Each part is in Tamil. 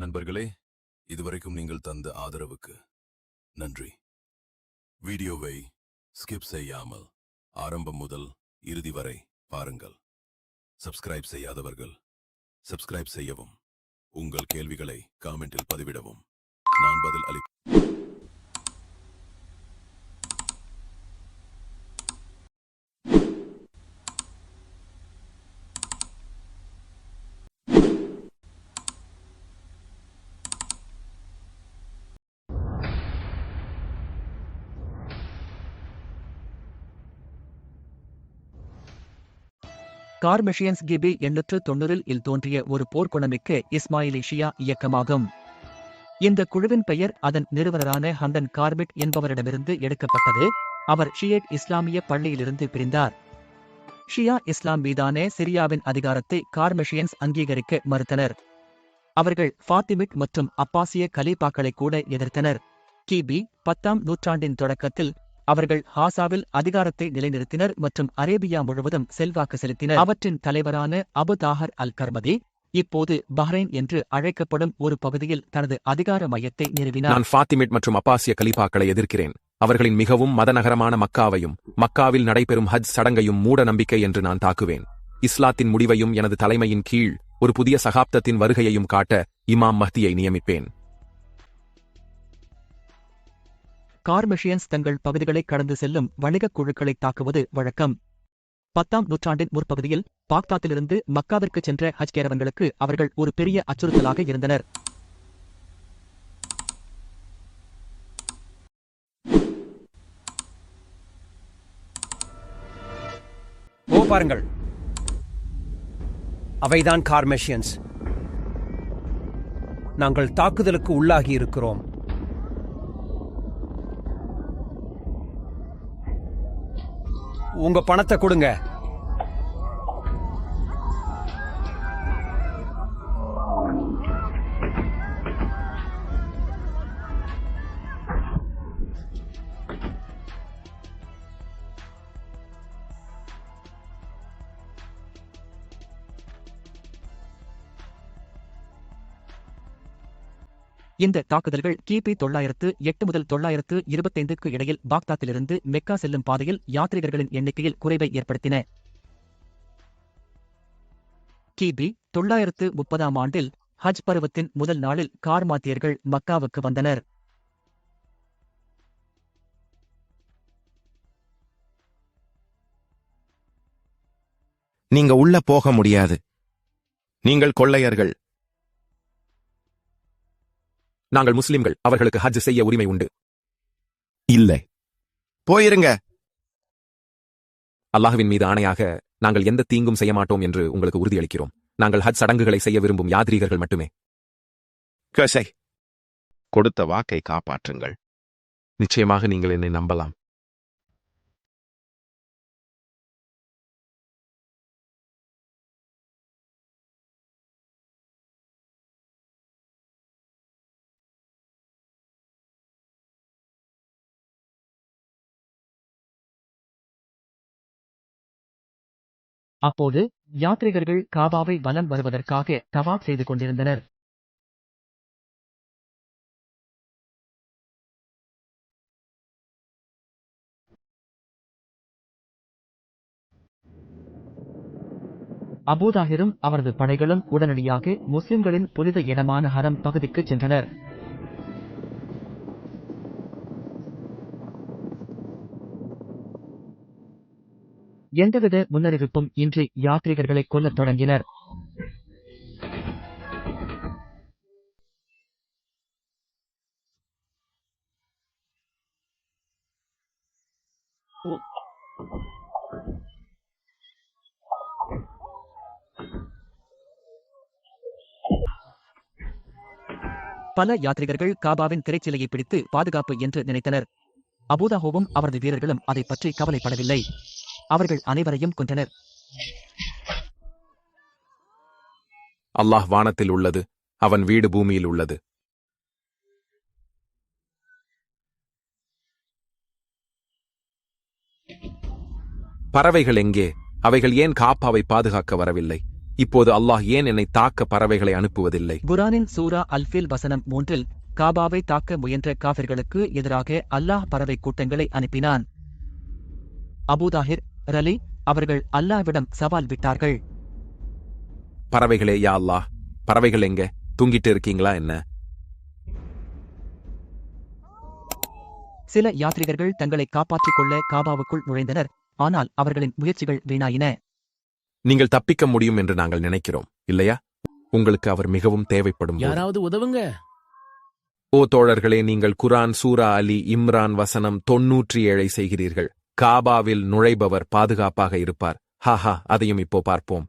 நண்பர்களே இதுவரைக்கும் நீங்கள் தந்த ஆதரவுக்கு நன்றி. வீடியோவை ஸ்கிப் செய்யாமல் ஆரம்பம் முதல் இறுதி வரை பாருங்கள். சப்ஸ்கிரைப் செய்யாதவர்கள் சப்ஸ்கிரைப் செய்யவும் உங்கள் கேள்விகளை காமெண்டில் பதிவிடவும். நான் பதில் அளி கார்மெஷியன்ஸ் கிபி எண்ணூற்று தொண்ணூறில் இல் தோன்றிய ஒரு போர்க்குணமிக்க இஸ்மாயிலி ஷியா இயக்கமாகும். இந்த குழுவின் பெயர் அதன் நிறுவனரான ஹண்டன் கார்பெட் என்பவரிடமிருந்து எடுக்கப்பட்டது. அவர் ஷியட் இஸ்லாமிய பள்ளியிலிருந்து பிரிந்தார். ஷியா இஸ்லாம் மீதான சிரியாவின் அதிகாரத்தை கார்மெஷியன்ஸ் அங்கீகரிக்க மறுத்தனர். அவர்கள் ஃபாத்திமிட் மற்றும் அப்பாசிய கலீபாக்களை கூட எதிர்த்தனர். கிபி பத்தாம் நூற்றாண்டின் தொடக்கத்தில் அவர்கள் ஹாசாவில் அதிகாரத்தை நிலைநிறுத்தினர் மற்றும் அரேபியா முழுவதும் செல்வாக்கு செலுத்தினர். அவற்றின் தலைவரான அபு தாஹர் அல் கர்மதி இப்போது பஹ்ரைன் என்று அழைக்கப்படும் ஒரு பகுதியில் தனது அதிகார மையத்தை நிறுவினார். நான் ஃபாத்திமிட் மற்றும் அப்பாசிய கலிபாக்களை எதிர்க்கிறேன். அவர்களின் மிகவும் மதநகரமான மக்காவையும் மக்காவில் நடைபெறும் ஹஜ் சடங்கையும் மூட நம்பிக்கை என்று நான் தாக்குவேன். இஸ்லாத்தின் முடிவையும் எனது தலைமையின் கீழ் ஒரு புதிய சகாப்தத்தின் வருகையையும் காட்ட இமாம் மஹ்தியை நியமிப்பேன். கார்மெஷியன்ஸ் தங்கள் பகுதிகளை கடந்து செல்லும் வணிகக் குழுக்களை தாக்குவது வழக்கம். பத்தாம் நூற்றாண்டின் முற்பகுதியில் பாக்தாத்திலிருந்து மக்காவிற்கு சென்ற ஹஜ் கேரவன்களுக்கு அவர்கள் ஒரு பெரிய அச்சுறுத்தலாக இருந்தனர். ஓ பாருங்கள். அவைதான் கார்மெஷியன்ஸ். நாங்கள் தாக்குதலுக்கு உள்ளாகி இருக்கிறோம் உங்க பணத்தை கொடுங்க. இந்த தாக்குதல்கள் கிபி தொள்ளாயிரத்து எட்டு முதல் தொள்ளாயிரத்து இருபத்தைந்துக்கு இடையில் பாக்தாத்திலிருந்து மெக்கா செல்லும் பாதையில் யாத்ரிகர்களின் எண்ணிக்கையில் குறைவை ஏற்படுத்தின. கிபி தொள்ளாயிரத்து முப்பதாம் ஆண்டில் ஹஜ் பருவத்தின் முதல் நாளில் கார்மாத்தியர்கள் மக்காவுக்கு வந்தனர். நீங்க உள்ள போக முடியாது. நீங்கள் கொள்ளையர்கள். நாங்கள் முஸ்லிம்கள் அவர்களுக்கு ஹஜ் செய்ய உரிமை உண்டு. இல்லை. போயிருங்க. அல்லாஹ்வின் மீது ஆணையாக நாங்கள் எந்த தீங்கும் செய்ய மாட்டோம் என்று உங்களுக்கு உறுதியளிக்கிறோம். நாங்கள் ஹஜ் சடங்குகளை செய்ய விரும்பும் யாத்ரீகர்கள் மட்டுமே. கசை. கொடுத்த வாக்கை காப்பாற்றுங்கள். நிச்சயமாக நீங்கள் என்னை நம்பலாம். அப்போது யாத்ரிகர்கள் காபாவை வலம் வருவதற்காக தவாப் செய்து கொண்டிருந்தனர். அபூதாகிரும் அவரது படைகளும் உடனடியாக முஸ்லிம்களின் புனித இடமான ஹரம் பகுதிக்கு சென்றனர். எந்தவித முன்னறிவிப்பும் இன்றி யாத்ரீகர்களை கொல்லத் தொடங்கினர். பல யாத்ரிகர்கள் காபாவின் திரைச்சிலையை பிடித்து பாதுகாப்பு என்று நினைத்தனர். அபூதாஹோவும் அவரது வீரர்களும் அதை பற்றி கவலைப்படவில்லை. அவர்கள் அனைவரையும் கொன்றனர். அல்லாஹ் வானத்தில் உள்ளது அவன் வீடு பூமியில் உள்ளது. பறவைகள் எங்கே? அவைகள் ஏன் காப்பாவை பாதுகாக்க வரவில்லை? இப்போது அல்லாஹ் ஏன் என்னை தாக்க பறவைகளை அனுப்புவதில்லை? குரானின் சூரா அல்ஃபில் வசனம் மூன்றில் காபாவை தாக்க முயன்ற காபிர்களுக்கு எதிராக அல்லாஹ் பறவை கூட்டங்களை அனுப்பினான். அபூதாஹிர் ரலி அவர்கள் அல்லாஹ்விடம் சவால் விட்டார்கள். பறவைகளே யா அல்லாஹ் பறவைகள் எங்க? தூங்கிட்டு இருக்கீங்களா என்ன? சில யாத்ரிகர்கள் தங்களை காப்பாற்றிக் கொள்ள காபாவுக்குள் நுழைந்தனர். ஆனால் அவர்களின் முயற்சிகள் வீணாயின. நீங்கள் தப்பிக்க முடியும் என்று நாங்கள் நினைக்கிறோம் இல்லையா? உங்களுக்கு அவர் மிகவும் தேவைப்படும் போது. யாராவது உதவுங்க. ஓ தோழர்களே நீங்கள் குரான் சூரா அலி இம்ரான் வசனம் தொன்னூற்றி ஏழை செய்கிறீர்கள். காபாவில் நுழைபவர் பாதுகாப்பாக இருப்பார். ஹாஹா அதையும் இப்போ பார்ப்போம்.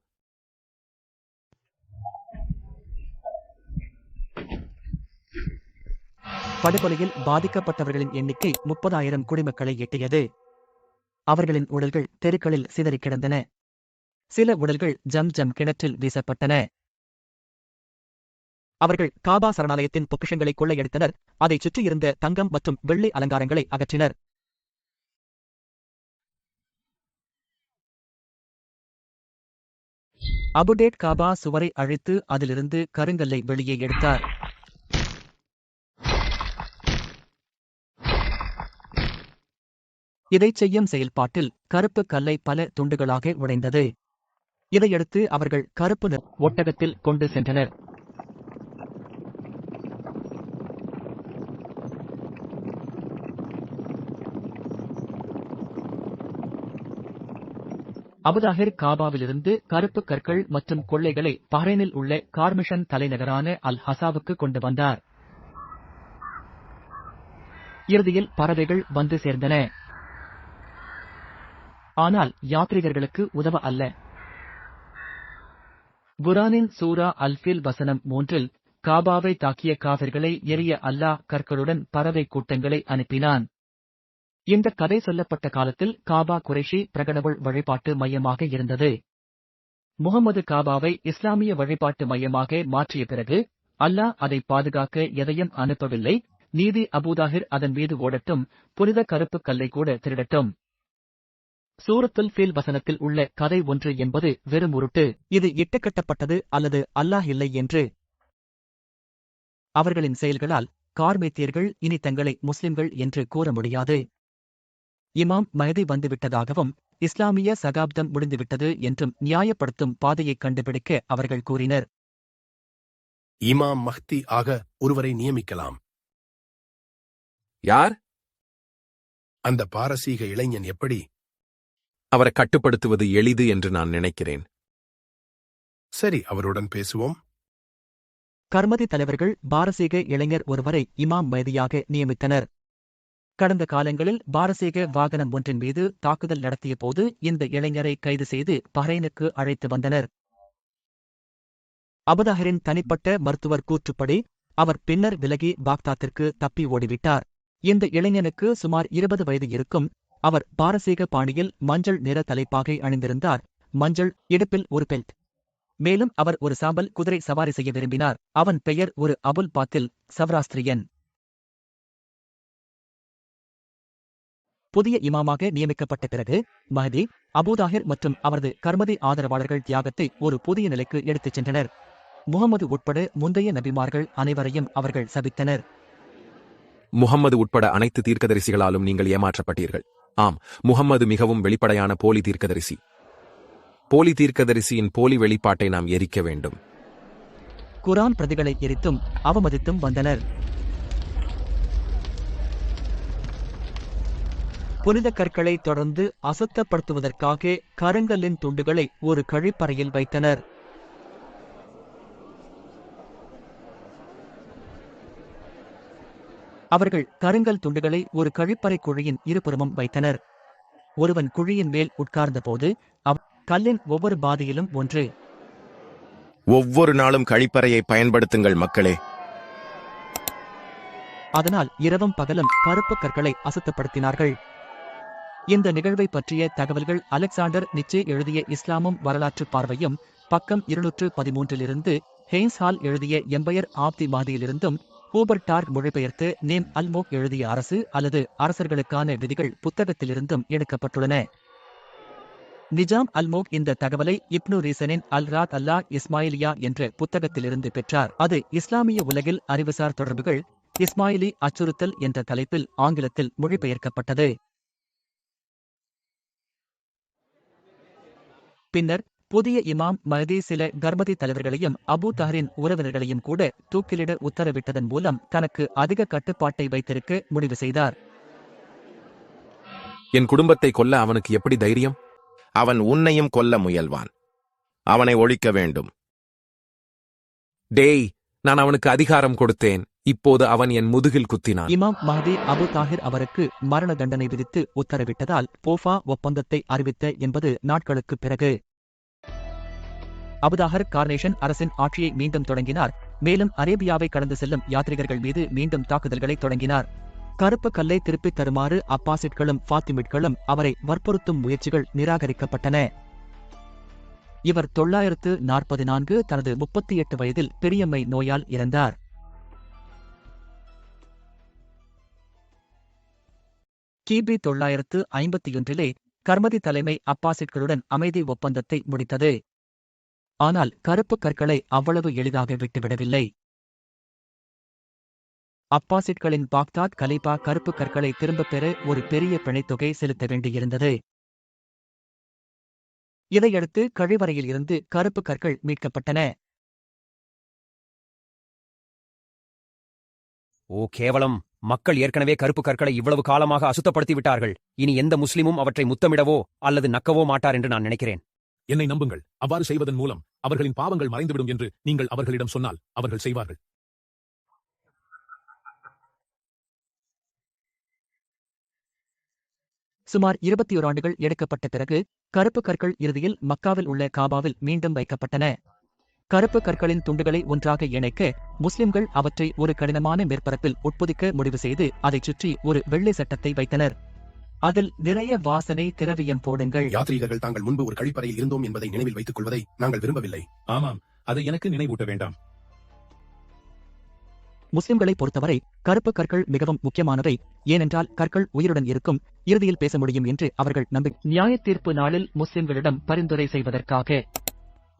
படுகொலையில் பாதிக்கப்பட்டவர்களின் எண்ணிக்கை முப்பதாயிரம் குடிமக்களை எட்டியது. அவர்களின் உடல்கள் தெருக்களில் சிதறி கிடந்தன. சில உடல்கள் ஜம் ஜம் கிணற்றில் வீசப்பட்டன. அவர்கள் காபா சரணாலயத்தின் பொக்கிஷங்களை கொள்ளையடித்தனர். அதைச் சுற்றியிருந்த தங்கம் மற்றும் வெள்ளி அலங்காரங்களை அகற்றினர். அபுடேட் காபா சுவரை அழைத்து அதிலிருந்து கருங்கல்லை வெளியே எடுத்தார். இதை செய்யும் செயல்பாட்டில் கருப்பு கல்லை பல துண்டுகளாக உடைந்தது. இதையடுத்து அவர்கள் கருப்பு ஒட்டகத்தில் கொண்டு சென்றனர். அபுதாஹிர் காபாவிலிருந்து கருப்பு கற்கள் மற்றும் கொள்ளைகளை பஹ்ரைனில் உள்ள கார்மிஷன் தலைநகரான அல் ஹசாவுக்கு கொண்டு வந்தார். இறுதியில் பறவைகள் வந்து சேர்ந்தன. ஆனால் யாத்ரிகர்களுக்கு உதவ அல்ல. குரானின் சூரா அல்ஃபில் வசனம் மூன்றில் காபாவை தாக்கிய காவிர்களை எரிய அல்லாஹ் கற்களுடன் பறவை கூட்டங்களை அனுப்பினான். இந்த கதை சொல்லப்பட்ட காலத்தில் காபா குறைஷி பிரகடவுள் வழிபாட்டு மையமாக இருந்தது. முகமது காபாவை இஸ்லாமிய வழிபாட்டு மையமாக மாற்றிய பிறகு அல்லாஹ் அதை பாதுகாக்க எதையும் அனுப்பவில்லை. நீதி அபூதாஹிர் அதன் மீது ஓடட்டும் புனித கருப்பு கல்லை கூட திருடட்டும். சூரத்துல் ஃபீல் வசனத்தில் உள்ள கதை ஒன்று என்பது வெறும் உருட்டு. இது இட்டுக்கட்டப்பட்டது அல்லது அல்லாஹ் இல்லை என்று அவர்களின் செயல்களால் கார்மேத்தியர்கள் இனி தங்களை முஸ்லிம்கள் என்று கூற முடியாது. இமாம் மஹதி வந்துவிட்டதாகவும் இஸ்லாமிய சகாப்தம் முடிந்துவிட்டது என்றும் நியாயப்படுத்தும் பாதையைக் கண்டுபிடிக்க அவர்கள் கூறினர். இமாம் மஹ்தி ஆக ஒருவரை நியமிக்கலாம். யார்? அந்த பாரசீக இளைஞன் எப்படி? அவரை கட்டுப்படுத்துவது எளிது என்று நான் நினைக்கிறேன். சரி அவருடன் பேசுவோம். கர்மதி தலைவர்கள் பாரசீக இளைஞர் ஒருவரை இமாம் மைதியாக நியமித்தனர். கடந்த காலங்களில் பாரசீக வாகனம் ஒன்றின் மீது தாக்குதல் நடத்திய போது இந்த இளைஞரை கைது செய்து பஹ்ரைனுக்கு அழைத்து வந்தனர். அபுதாஹரின் தனிப்பட்ட மருத்துவர் கூற்றுப்படி அவர் பின்னர் விலகி பாக்தாத்திற்கு தப்பி ஓடிவிட்டார். இந்த இளைஞனுக்கு சுமார் இருபது வயது இருக்கும். அவர் பாரசீக பாணியில் மஞ்சள் நிற தலைப்பாகை அணிந்திருந்தார். மஞ்சள் இடுப்பில் ஒரு பெல்ட். மேலும் அவர் ஒரு சாம்பல் குதிரை சவாரி செய்ய விரும்பினார். அவன் பெயர் ஒரு அபுல் பாத்தில் சவராஸ்திரியன். புதிய இமாமாக நியமிக்கப்பட்ட பிறகு மஹதி அபூதாஹிர் மற்றும் அவரது கர்மதி ஆதரவாளர்கள் தியாகத்தை ஒரு புதிய நிலைக்கு எடுத்துச் சென்றனர். முகமது உட்பட முந்தைய நபிமார்கள் அனைவரையும் அவர்கள் சபித்தனர். முகம்மது உட்பட அனைத்து தீர்க்கதரிசிகளாலும் நீங்கள் ஏமாற்றப்பட்டீர்கள். ஆம் முகம்மது மிகவும் வெளிப்படையான போலி தீர்க்கதரிசி. போலி தீர்க்கதரிசியின் போலி வெளிப்பாட்டை நாம் எரிக்க வேண்டும். குரான் பிரதிகளை எரித்தும் அவமதித்தும் வந்தனர். புனித கற்களை தொடர்ந்து அசுத்தப்படுத்துவதற்காக கருங்கல்லின் துண்டுகளை ஒரு கழிப்பறையில் வைத்தனர். அவர்கள் கருங்கல் துண்டுகளை ஒரு கழிப்பறை குழியின் இருபுறமும் வைத்தனர். ஒருவன் குழியின் மேல் உட்கார்ந்தபோது அவ் கல்லின் ஒவ்வொரு பாதியிலும் ஒன்று. ஒவ்வொரு நாளும் கழிப்பறையை பயன்படுத்துங்கள் மக்களே. அதனால் இரவும் பகலும் கருப்பு கற்களை அசுத்தப்படுத்தினார்கள். இந்த நிகழ்வை பற்றிய தகவல்கள் அலெக்சாண்டர் நிச்சே எழுதிய இஸ்லாமும் வரலாற்று பார்வையும் பக்கம் இருநூற்று பதிமூன்றிலிருந்து ஹெய்ன்ஸ் ஹால் எழுதிய எம்பையர் ஆப் தி மாதியிலிருந்தும் ஹூபர் டார்க் மொழிபெயர்த்து நேம் அல்மோக் எழுதிய அரசு அல்லது அரசர்களுக்கான விதிகள் புத்தகத்திலிருந்தும் எடுக்கப்பட்டுள்ளன. நிஜாம் அல்மோக் இந்த தகவலை இப்னு ரீசனின் அல் ராத் அல்லா இஸ்மாயிலியா என்ற புத்தகத்திலிருந்து பெற்றார். அது இஸ்லாமிய உலகில் அறிவுசார் தொடர்புகள் இஸ்மாயிலி அச்சுறுத்தல் என்ற தலைப்பில் ஆங்கிலத்தில் மொழிபெயர்க்கப்பட்டது. பின்னர் புதிய இமாம் மஹதி சில கர்மதி தலைவர்களையும் அபூ தஹரின் உறவினர்களையும் கூட தூக்கிலிட உத்தரவிட்டதன் மூலம் தனக்கு அதிக கட்டுப்பாட்டை வைத்திருக்க முடிவு செய்தார். என் குடும்பத்தை கொல்ல அவனுக்கு எப்படி தைரியம்? அவன் உன்னையும் கொல்ல முயல்வான். அவனை ஒழிக்க வேண்டும். டேய் நான் அவனுக்கு அதிகாரம் கொடுத்தேன். இப்போது அவன் என் முதுகில் குத்தினான். இமாம் மஹதி அபு தாஹிர் அவருக்கு மரண தண்டனை விதித்து உத்தரவிட்டதால் போஃபா ஒப்பந்தத்தை அறிவித்த என்பது நாட்களுக்குப் பிறகு. அபுதாஹர் கார்னேஷன் அரசின் ஆட்சியை மீண்டும் தொடங்கினார். மேலும் அரேபியாவை கடந்து செல்லும் யாத்ரிகர்கள் மீது மீண்டும் தாக்குதல்களை தொடங்கினார். கருப்பு கல்லை திருப்பித் தருமாறு அப்பாசிட்களும் ஃபாத்திமிட்களும் அவரை வற்புறுத்தும் முயற்சிகள் நிராகரிக்கப்பட்டன. இவர் தொள்ளாயிரத்து நாற்பது நான்கு தனது முப்பத்தி எட்டு வயதில் பெரியம்மை நோயால் இறந்தார். கிபி தொள்ளாயிரத்து ஐம்பத்தியொன்றிலே கர்மதி தலைமை அப்பாசிட்களுடன் அமைதி ஒப்பந்தத்தை முடித்தது. ஆனால் கருப்பு கற்களை அவ்வளவு எளிதாக விட்டுவிடவில்லை. அப்பாசிட்களின் பாக்தாத் கலீபா கருப்பு கற்களை திரும்பப் பெற ஒரு பெரிய பிணைத்தொகை செலுத்த வேண்டியிருந்தது. இதையடுத்து கழிவறையில் இருந்து கருப்பு கற்கள் மீட்கப்பட்டன. ஓ கேவலம். மக்கள் ஏற்கனவே கருப்பு கற்களை இவ்வளவு காலமாக அசுத்தப்படுத்தி விட்டார்கள் இனி எந்த முஸ்லிமும் அவற்றை முத்தமிடவோ அல்லது நக்கவோ மாட்டார் என்று நான் நினைக்கிறேன். என்னை நம்புங்கள். அவ்வாறு செய்வதன் மூலம் அவர்களின் பாவங்கள் மறைந்துவிடும் என்று நீங்கள் அவர்களிடம் சொன்னால் அவர்கள் செய்வார்கள். சுமார் இருபத்தி ஆண்டுகள் எடுக்கப்பட்ட பிறகு கருப்பு கற்கள் இறுதியில் மக்காவில் உள்ள காபாவில் மீண்டும் வைக்கப்பட்டன. கருப்பு கற்களின் துண்டுகளை ஒன்றாக இணைக்க முஸ்லிம்கள் அவற்றை ஒரு கடினமான மேற்பரப்பில் உட்பொதிக்க முடிவு செய்து அதைச் சுற்றி ஒரு வெள்ளை சட்டத்தை வைத்தனர். அதில் நிறைய வாசனை திரவியம் போடுங்கள். யாத்ரீகர்கள் தாங்கள் முன்பு ஒரு கழிப்பறையில் இருந்தோம் என்பதை நினைவில் வைத்துக் கொள்வதை நாங்கள் விரும்பவில்லை. ஆமாம் அதை எனக்கு நினைவூட்ட வேண்டாம். முஸ்லிம்களை பொறுத்தவரை கருப்பு கற்கள் மிகவும் முக்கியமானவை. ஏனென்றால் கற்கள் உயிருடன் இருக்கும் இறுதியில் பேச முடியும் என்று அவர்கள் நம்பி நியாய தீர்ப்பு நாளில் முஸ்லிம்களிடம் பரிந்துரை செய்வதற்காக.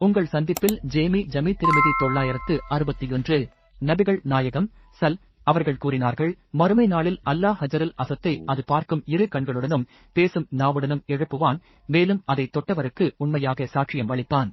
உங்கள் சந்திப்பில் ஜேமி ஜமி திருமதி தொள்ளாயிரத்து அறுபத்தியொன்று நபிகள் நாயகம் சல் அவர்கள் கூறினார்கள் மறுமை நாளில் அல்லாஹ் ஹஜரல் அசத்தை அது பார்க்கும் இரு கண்களுடனும் பேசும் நாவுடனும் எழுப்புவான் மேலும் அதை தொட்டவருக்கு உண்மையாக சாட்சியம் அளிப்பான்.